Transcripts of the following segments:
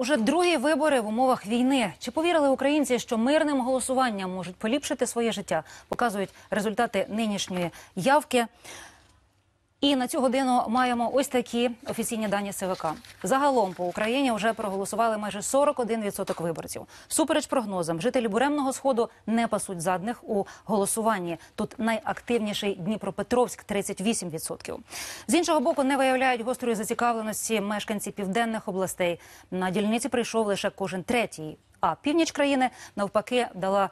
уже другі вибори в умовах війни. Чи повірили українці, що мирним голосуванням можуть поліпшити своє життя? Показують результати нинішньої явки. І на цю годину маємо ось такі офіційні дані СВК. Загалом по Україні вже проголосували майже 41% виборців. Супереч прогнозам, жителі буремного сходу не пасуть задних у голосуванні. Тут найактивніший Дніпропетровськ 38%. З іншого боку, не виявляють гострої зацікавленості мешканці південних областей. На дільниці прийшов лише кожен третій. А північ країни навпаки дала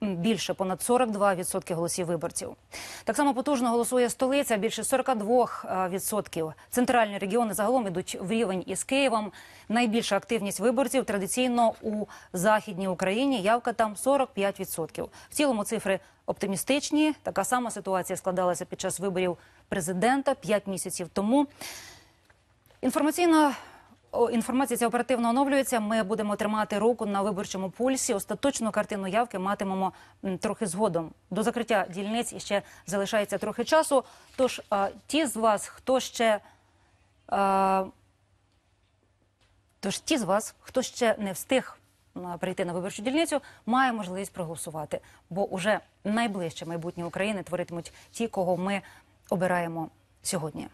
більше понад 42% голосів виборців. Так само потужно голосує столиця більше 42%. Центральні регіони загалом ідуть в рівень із Києвом. Найбільша активність виборців традиційно у західній Україні. Явка там 45%. В цілому цифри оптимістичні. Така сама ситуація складалася під час виборів президента 5 місяців тому. Інформаційна інформація ця оперативно оновлюється. Ми будемо тримати руку на виборчому пульсі. Остаточну картину явки матимемо трохи згодом. До закриття дільниць іще залишається трохи часу. Тож ті з вас, хто ще тож ті з вас, хто ще не встиг прийти на виборчу дільницю, має можливість проголосувати. Бо уже найближче майбутнє України творитимуть ті, кого ми обираємо сьогодні.